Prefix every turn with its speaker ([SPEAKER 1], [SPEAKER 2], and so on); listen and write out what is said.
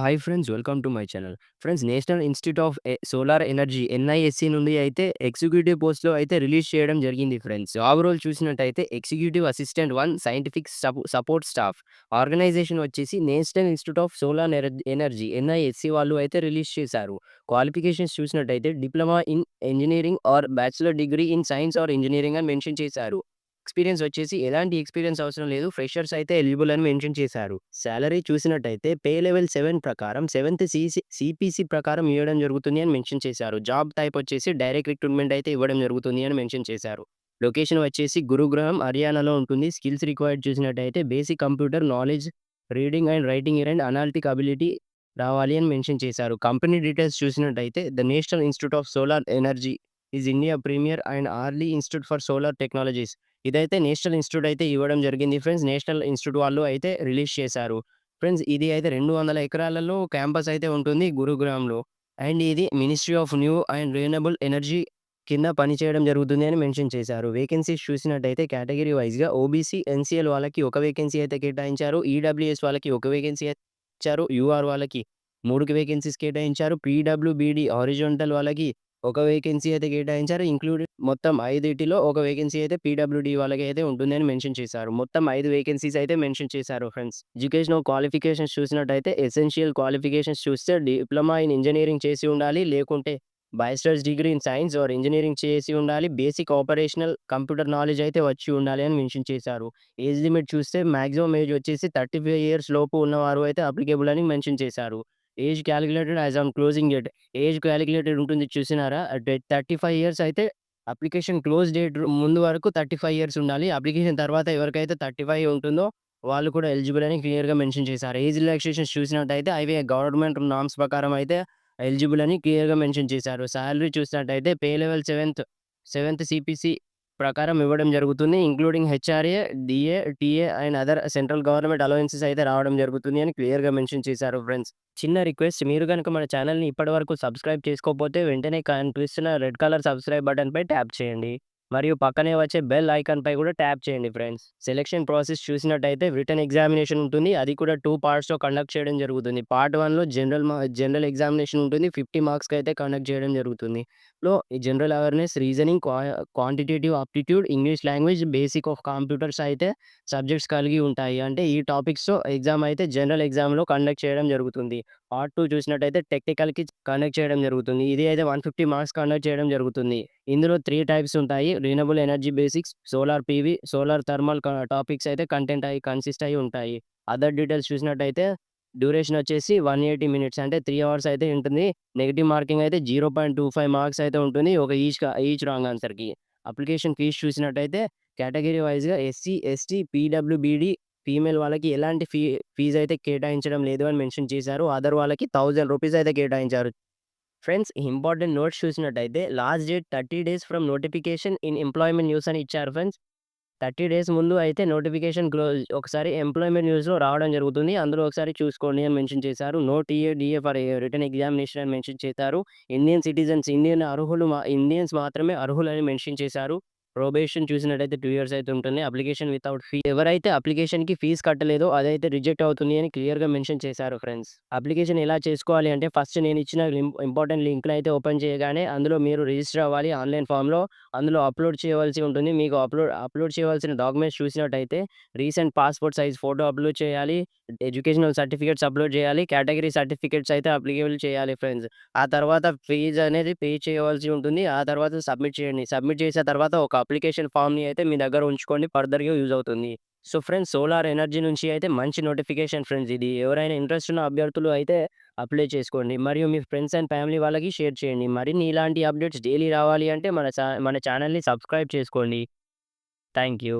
[SPEAKER 1] Hi friends welcome to my channel. Friends national institute of solar energy NISC నుండి అయితే executive పోస్ట్‌లో అయితే release చేయడం జరిగింది ఫ్రెండ్స్. జాబ్ రోల్ చూసినట్టయితే ఎగ్జిక్యూటివ్ అసిస్టెంట్ వన్ సైంటిఫిక్ సపో సపోర్ట్ స్టాఫ్. ఆర్గనైజేషన్ వచ్చేసి నేషనల్ ఇన్‌స్టిట్యూట్ ఆఫ్ సోలార్ ఎనర్ ఎనర్జీ ఎన్‌ఐఎస్‌సి వాళ్ళు అయితే రిలీజ్ చేశారు. క్వాలిఫికేషన్స్ చూసినట్టయితే diploma in engineering or bachelor degree in science or engineering అని మెన్షన్ చేశారు. ఎక్స్‌పీరియన్స్ వచ్చేసి ఎలాంటి ఎక్స్‌పీరియన్స్ అవసరం లేదు. ఫ్రెషర్స్ అయితే ఎలిజిబుల్ అని మెన్షన్ చేశారు. శాలరీ చూసినట్టయితే పే లెవెల్ సెవెన్ ప్రకారం సెవెంత్ సీసీ సీపీసీ ప్రకారం ఇవ్వడం జరుగుతుంది అని మెన్షన్ చేశారు. జాబ్ టైప్ వచ్చేసి డైరెక్ట్ రిక్రూట్‌మెంట్ అయితే ఇవ్వడం జరుగుతుంది అని మెన్షన్ చేశారు. లొకేషన్ వచ్చేసి గురుగ్రహం హర్యానాలో ఉంటుంది. స్కిల్స్ రిక్వైర్డ్ చూసినట్టయితే basic computer knowledge, reading and writing and analytic ability రావాలి అని మెన్షన్ చేశారు. కంపెనీ డీటెయిల్స్ చూసినట్టయితే the national institute of solar energy is India premier and early institute for solar technologies. ఇదైతే నేషనల్ ఇన్‌స్టిట్యూట్ అయితే ఇవ్వడం జరిగింది friends. National institute వాళ్ళు అయితే రిలీజ్ చేశారు. ఫ్రెండ్స్ ఇది అయితే 200 ఎకరాలలో క్యాంపస్ అయితే ఉంటుంది గురుగ్రామ్‌లో. అండ్ ఇది ministry of new and renewable energy కింద పనిచేయడం జరుగుతుంది అని మెన్షన్ చేశారు. వేకెన్సీస్ చూసినట్టయితే కేటగిరీ వైజ్గా ఓబీసీ, ఎన్‌సీఎల్ వాళ్ళకి ఒక వేకెన్సీ అయితే కేటాయించారు. ఈడబ్ల్యూఎస్ వాళ్ళకి ఒక వేకెన్సీ ఇచ్చారు. యూఆర్ వాళ్ళకి మూడు వేకెన్సీస్ కేటాయించారు. పీడబ్ల్యూబీడీ హారిజాంటల్ వాళ్ళకి ఒక వేకెన్సీ అయితే కేటాయించారు. ఇంక్లూడెడ్ మొత్తం ఐదిటిలో ఒక వేకెన్సీ అయితే పీడబ్ల్యూడీ వాళ్ళకి అయితే ఉంటుందని మెన్షన్ చేశారు. మొత్తం ఐదు వేకెన్సీస్ అయితే మెన్షన్ చేశారు ఫ్రెండ్స్. ఎడ్యుకేషనల్ క్వాలిఫికేషన్స్ చూసినట్టయితే ఎసెన్షియల్ క్వాలిఫికేషన్స్ చూస్తే డిప్లొమా ఇన్ ఇంజనీరింగ్ చేసి ఉండాలి. లేకుంటే bachelors degree in science or engineering చేసి ఉండాలి. బేసిక్ ఆపరేషనల్ కంప్యూటర్ నాలెడ్జ్ అయితే వచ్చి ఉండాలి అని మెన్షన్ చేశారు. ఏజ్ లిమిట్ చూస్తే మాక్సిమం ఏజ్ వచ్చేసి 35 ఇయర్స్ లోపు ఉన్నవారు అయితే అప్లికేబుల్ అని మెన్షన్ చేశారు. Age calculated as on closing date age calculated ఉంటుంది చూసినారా? థర్టీ ఫైవ్ ఇయర్స్ అయితే అప్లికేషన్ క్లోజ్ డేట్ ముందు వరకు 35 ఇయర్స్ ఉండాలి. అప్లికేషన్ తర్వాత ఎవరికైతే 35 ఉంటుందో వాళ్ళు కూడా ఎలిజిబుల్ అని క్లియర్‌గా మెన్షన్ చేశారు. ఏజ్ రిలాక్సేషన్స్ చూసినట్టయితే అవి గవర్నమెంట్ నామ్స్ ప్రకారం అయితే ఎలిజిబుల్ అని క్లియర్‌గా మెన్షన్ చేశారు. శాలరీ చూసినట్టయితే pay level seventh seventh CPC ప్రకారం ఇవ్వడం జరుగుతుంది. Including HRA, DA TA and other central government allowances అయితే రావడం జరుగుతుంది అని క్లియర్‌గా మెన్షన్ చేశారు ఫ్రెండ్స్. చిన్న రిక్వెస్ట్ మీరు కనుక మన ఛానల్‌ని ఇప్పటివరకు సబ్స్క్రైబ్ చేసుకోకపోతే వెంటనే కనిపిస్తున్న రెడ్ కలర్ సబ్స్క్రైబ్ బటన్‌పై ట్యాప్ చేయండి. మరియు పక్కనే వచ్చే బెల్ ఐకాన్‌పై కూడా ట్యాప్ చేయండి ఫ్రెండ్స్. సెలెక్షన్ ప్రాసెస్ చూసినట్టయితే రిటన్ ఎగ్జామినేషన్ ఉంటుంది. అది కూడా టూ పార్ట్స్‌లో కండక్ట్ చేయడం జరుగుతుంది. పార్ట్ వన్లో జనరల్ మా జనరల్ ఎగ్జామినేషన్ ఉంటుంది. 50 మార్క్స్‌కి అయితే కండక్ట్ చేయడం జరుగుతుంది. లో general awareness, reasoning, క్వా quantitative aptitude, English language, basic of computers అయితే సబ్జెక్ట్స్ కలిగి ఉంటాయి. అంటే ఈ టాపిక్స్‌తో ఎగ్జామ్ అయితే జనరల్ ఎగ్జామ్‌లో కండక్ట్ చేయడం జరుగుతుంది. పార్ట్ టూ చూసినట్టయితే టెక్నికల్‌కి కనెక్ట్ చేయడం జరుగుతుంది. ఇది అయితే 150 మార్క్స్ కండక్ట్ చేయడం జరుగుతుంది. ఇందులో త్రీ టైప్స్ ఉంటాయి. Renewable energy basics, solar PV, solar thermal topics అయితే కంటెంట్ అయ్యి కన్సిస్ట్ అయ్యి ఉంటాయి. అదర్ డీటెయిల్స్ చూసినట్టయితే డ్యూరేషన్ వచ్చేసి 180 మినిట్స్ అంటే త్రీ అవర్స్ అయితే ఉంటుంది. నెగిటివ్ మార్కింగ్ అయితే 0.25 మార్క్స్ అయితే ఉంటుంది. ఒక ఈచ్ ఈచ్ రాంగ్ ఆన్సర్‌కి. అప్లికేషన్ ఫీజ్ చూసినట్టయితే కేటగిరీ వైజ్గా ఎస్సీ, ఎస్టీ, పీడబ్ల్యూబీడీ ఫీమేల్ వాళ్ళకి ఎలాంటి ఫీ ఫీజు అయితే కేటాయించడం లేదు అని మెన్షన్ చేశారు. అదర్ వాళ్ళకి థౌజండ్ రూపీస్ అయితే కేటాయించారు. ఫ్రెండ్స్ ఇంపార్టెంట్ నోట్స్ చూసినట్టయితే last date 30 days from notification in employment news అని ఇచ్చారు ఫ్రెండ్స్. 30 డేస్ ముందు అయితే నోటిఫికేషన్ క్లోజ్ ఒకసారి ఎంప్లాయ్‌మెంట్ న్యూస్‌లో రావడం జరుగుతుంది. అందులో ఒకసారి చూసుకోండి అని మెన్షన్ చేశారు. No TA, DA for return examination అని మెన్షన్ చేశారు. ఇండియన్ సిటిజన్స్ ఇండియన్ అర్హులు మా ఇండియన్స్ మాత్రమే అర్హులని మెన్షన్ చేశారు. ప్రొబేషన్ చూసినట్టయితే టూ ఇయర్స్ అయితే ఉంటుంది. అప్లికేషన్ వితౌట్ ఫీ ఎవరైతే అప్లికేషన్‌కి ఫీజ్ కట్టలేదో అదైతే రిజెక్ట్ అవుతుంది అని క్లియర్‌గా మెన్షన్ చేశారు ఫ్రెండ్స్. అప్లికేషన్ ఎలా చేసుకోవాలి అంటే ఫస్ట్ నేను ఇచ్చిన ఇంపార్టెంట్ లింక్‌ని అయితే ఓపెన్ చేయగానే అందులో మీరు రిజిస్టర్ అవ్వాలి ఆన్‌లైన్ ఫామ్‌లో. అందులో అప్లోడ్ చేయవలసి ఉంటుంది. మీకు అప్లోడ్ అప్లోడ్ చేయవలసిన డాక్యుమెంట్స్ చూసినట్టయితే recent passport size photo upload చేయాలి. ఎడ్యుకేషనల్ సర్టిఫికేట్స్ అప్లోడ్ చేయాలి. కేటగిరీ సర్టిఫికేట్స్ అయితే అప్లికేబుల్ చేయాలి ఫ్రెండ్స్. ఆ తర్వాత ఫీజ్ అనేది పే చేయవలసి ఉంటుంది. ఆ తర్వాత సబ్మిట్ చేయండి. సబ్మిట్ చేసిన తర్వాత ఒక అప్లికేషన్ ఫామ్‌ని అయితే మీ దగ్గర ఉంచుకోండి. ఫర్దర్‌గా యూజ్ అవుతుంది. సో ఫ్రెండ్స్ సోలార్ ఎనర్జీ నుంచి అయితే మంచి నోటిఫికేషన్ ఫ్రెండ్స్ ఇది. ఎవరైనా ఇంట్రెస్ట్ ఉన్న అభ్యర్థులు అయితే అప్లై చేసుకోండి. మరియు మీ ఫ్రెండ్స్ అండ్ ఫ్యామిలీ వాళ్ళకి షేర్ చేయండి. మరిన్ని ఇలాంటి అప్డేట్స్ డైలీ రావాలి అంటే మన చా మన ఛానల్‌ని సబ్స్క్రైబ్ చేసుకోండి. Thank you.